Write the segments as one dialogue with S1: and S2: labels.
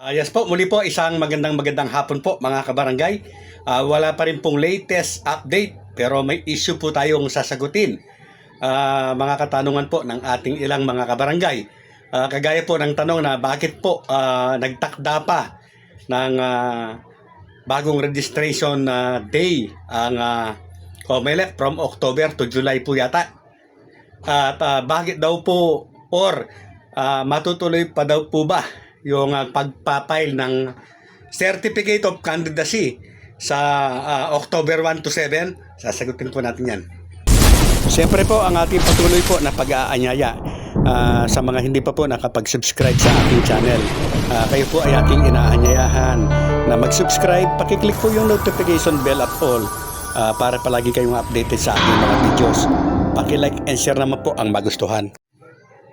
S1: Ah, yes po, muli po isang magandang magandang hapon po mga kabarangay. Ah, wala pa rin pong latest update pero may issue po tayong sasagutin. Ah, mga katanungan po ng ating ilang mga kabarangay. Ah, kagaya po ng tanong na bakit po ah, nagtakda pa ng ah, bagong registration na day ang uh, COMELEC from October to July po yata. At ah, bakit daw po or ah, matutuloy pa daw po ba yung ah, pagpapile ng Certificate of Candidacy sa ah, October 1 to 7? Sasagutin po natin yan. Siyempre po ang ating patuloy po na pag-aanyaya ah, sa mga hindi pa po nakapag-subscribe sa ating channel. Ah, kayo po ay ating inaanyayahan na mag-subscribe, pakiclick po yung notification bell at all ah, para palagi kayong updated sa ating mga videos. Paki-like and share naman po ang magustuhan.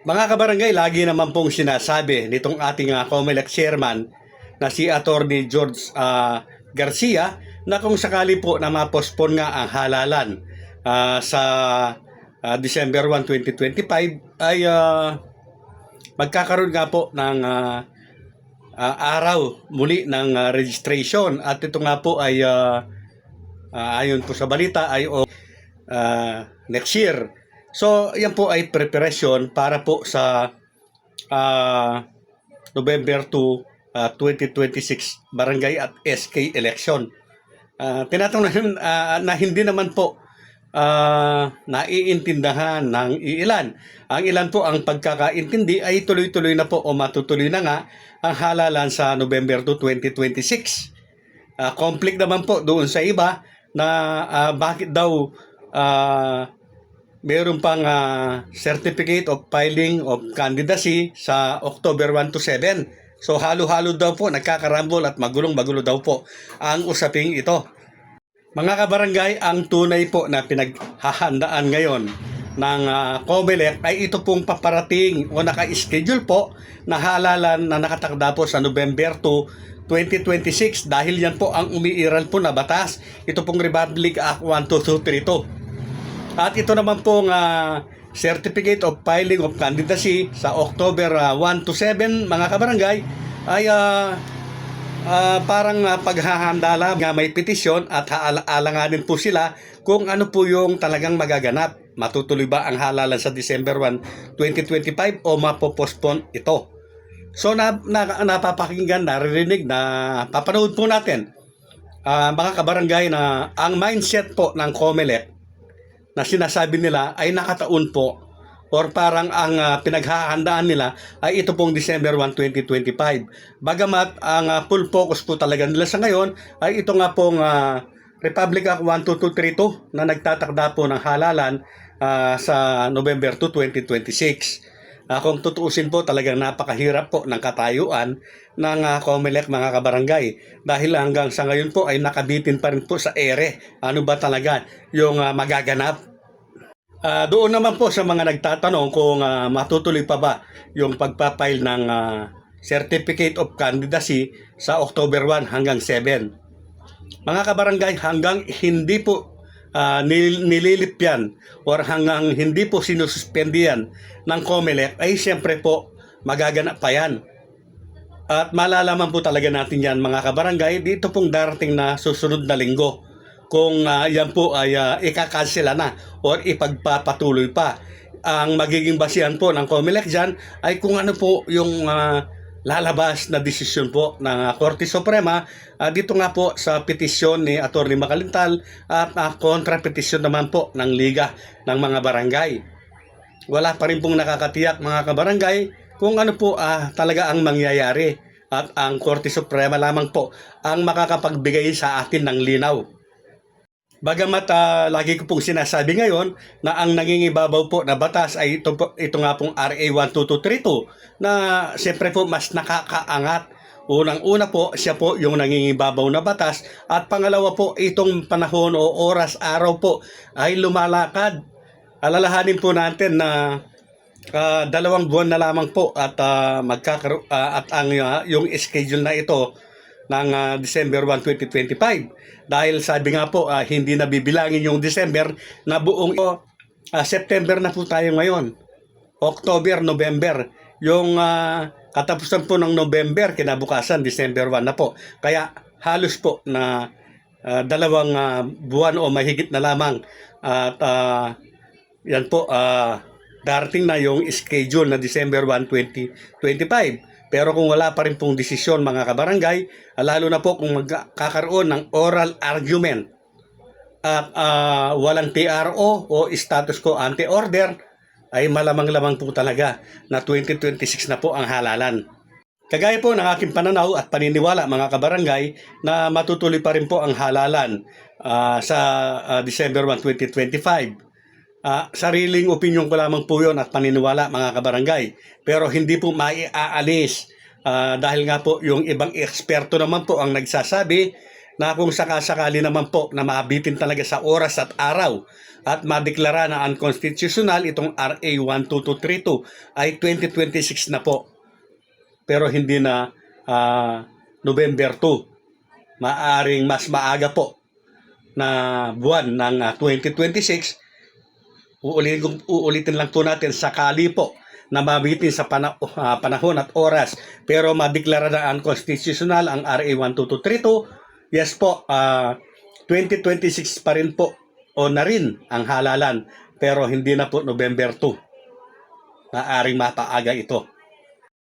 S1: Mga kabarangay, lagi naman pong sinasabi nitong ating uh, COMELEC chairman na si Attorney George ah, Garcia na kung sakali po na ma-postpone nga ang halalan ah, sa ah, December 1, 2025 ay ah, magkakaroon nga po ng ah, ah, araw muli ng ah, registration at ito nga po ay ah, ah, ayon po sa balita ay ah, next year. So, yan po ay preparation para po sa ah, November 2, ah, 2026 barangay at SK election. Ah, tinatanong na, na hindi naman po ah, naiintindahan ng iilan. Ang ilan po ang pagkakaintindi ay tuloy-tuloy na po o matutuloy na nga ang halalan sa November 2, 2026. Ah, conflict naman po doon sa iba na ah, bakit daw ah, meron pang ah, certificate of filing of candidacy sa October 1 to 7. So halo-halo daw po, nagkakarambol at magulong-magulo daw po ang usaping ito. Mga kabarangay, ang tunay po na pinaghahandaan ngayon ng uh, COMELEC ay ito pong paparating o naka-schedule po na halalan na nakatakda po sa November 2, 2026 dahil yan po ang umiiral po na batas. Ito pong Republic Act 12232. At ito naman pong ah, Certificate of Filing of Candidacy sa October ah, 1 to 7 mga kabarangay ay ah, ah, parang ah, paghahanda lang nga may petisyon at haalanganin po sila kung ano po yung talagang magaganap. Matutuloy ba ang halalan sa December 1, 2025 o mapopospone ito? So na, na, napapakinggan, naririnig na papanood po natin ah, mga kabarangay na ang mindset po ng COMELEC na sinasabi nila ay nakataon po or parang ang ah, pinaghahandaan nila ay ito pong December 1, 2025. Bagamat ang ah, full focus po talaga nila sa ngayon ay ito nga pong ah, Republic Act 12232 na nagtatakda po ng halalan ah, sa November 2, 2026. Ah, kung tutuusin po talagang napakahirap po ng katayuan ng uh, COMELEC mga kabarangay. Dahil hanggang sa ngayon po ay nakabitin pa rin po sa ere. Ano ba talaga yung ah, magaganap? Ah, doon naman po sa mga nagtatanong kung ah, matutuloy pa ba yung pagpapile ng ah, Certificate of Candidacy sa October 1 hanggang 7. Mga kabarangay, hanggang hindi po ah, nil- nililip yan or hanggang hindi po sinususpendiyan ng COMELEC ay siyempre po magaganap pa yan. At malalaman po talaga natin yan mga kabarangay dito pong darating na susunod na linggo kung ah, yan po ay uh, ikakansela na or ipagpapatuloy pa. Ang magiging basihan po ng COMELEC dyan ay kung ano po yung ah, lalabas na desisyon po ng ah, Korte Suprema ah, dito nga po sa petisyon ni Atty. Makalintal at uh, kontra petisyon naman po ng Liga ng mga barangay. Wala pa rin pong nakakatiyak mga kabarangay kung ano po ah, talaga ang mangyayari at ang Korte Suprema lamang po ang makakapagbigay sa atin ng linaw. Bagamat ah, lagi ko pong sinasabi ngayon na ang nangingibabaw po na batas ay ito, ito nga pong RA 12232 na siyempre po mas nakakaangat. Unang-una po, siya po yung nangingibabaw na batas at pangalawa po, itong panahon o oras, araw po ay lumalakad. Alalahanin po natin na ah, dalawang buwan na lamang po at ah, magkakaroon ah, at ang ah, yung schedule na ito ng ah, December 1, 2025. Dahil sabi nga po, ah, hindi na bibilangin yung December na buong ah, September na po tayo ngayon. October, November. Yung ah, katapusan po ng November, kinabukasan, December 1 na po. Kaya halos po na ah, dalawang ah, buwan o mahigit na lamang at ah, yan po, ah, darating na yung schedule na December 1, 2025. Pero kung wala pa rin pong desisyon mga kabarangay, lalo na po kung magkakaroon ng oral argument at ah, walang TRO o status quo ante-order, ay malamang-lamang po talaga na 2026 na po ang halalan. Kagaya po ng aking pananaw at paniniwala mga kabarangay na matutuloy pa rin po ang halalan ah, sa ah, December 1, 2025. Ah, sariling opinion ko lamang po yun at paniniwala mga kabarangay. Pero hindi po maiaalis ah, dahil nga po yung ibang eksperto naman po ang nagsasabi na kung sakasakali naman po na mabitin talaga sa oras at araw at madeklara na unconstitutional itong RA 12232 ay 2026 na po. Pero hindi na ah, November 2. Maaring mas maaga po na buwan ng ah, 2026 uulitin, uulitin lang po natin sakali po na mabitin sa pana- ah, panahon at oras. Pero madeklara na unconstitutional ang RA 12232 yes po ah, 2026 pa rin po o na rin ang halalan. Pero hindi na po November 2 maaring mapaaga ito.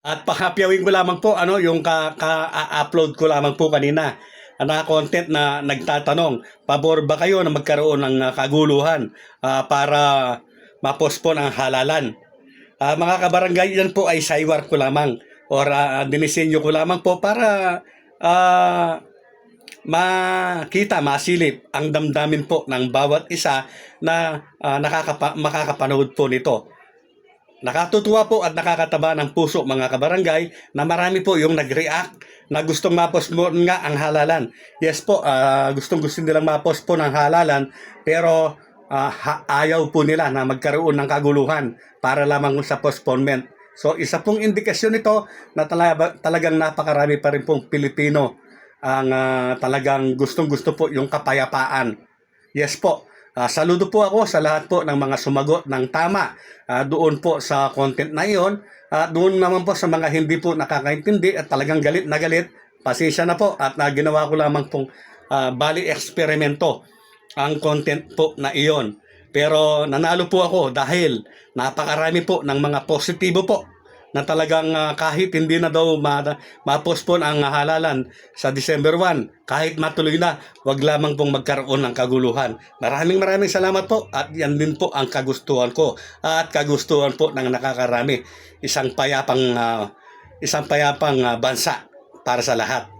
S1: At pahapiawin ko lamang po ano yung ka, ka-upload ko lamang po kanina na content na nagtatanong, pabor ba kayo na magkaroon ng ah, kaguluhan ah, para mapospon ang halalan? Ah, mga kabarangay, yan po ay saywar ko lamang or uh, dinisenyo ko lamang po para ah, makita, masilip ang damdamin po ng bawat isa na ah, nakakapa- makakapanood po nito. Nakatutuwa po at nakakataba ng puso mga kabarangay na marami po yung nag-react na gustong mapospon nga ang halalan. Yes po, ah, gustong gusto nilang mapospon ang halalan pero ha- ayaw po nila na magkaroon ng kaguluhan para lamang sa postponement. So isa pong indikasyon nito na talaga, talagang napakarami pa rin pong Pilipino ang ah, talagang gustong gusto po yung kapayapaan. Yes po. Ah, saludo po ako sa lahat po ng mga sumagot ng tama ah, doon po sa content na iyon. At doon naman po sa mga hindi po nakakaintindi at talagang galit na galit, pasensya na po at na ginawa ko lamang pong ah, bali eksperimento ang content po na iyon. Pero nanalo po ako dahil napakarami po ng mga positibo po na talagang ah, kahit hindi na daw ma- ma-postpone ang halalan sa December 1, kahit matuloy na, wag lamang pong magkaroon ng kaguluhan. Maraming maraming salamat po at yan din po ang kagustuhan ko at kagustuhan po ng nakakarami. Isang payapang ah, isang payapang ah, bansa para sa lahat.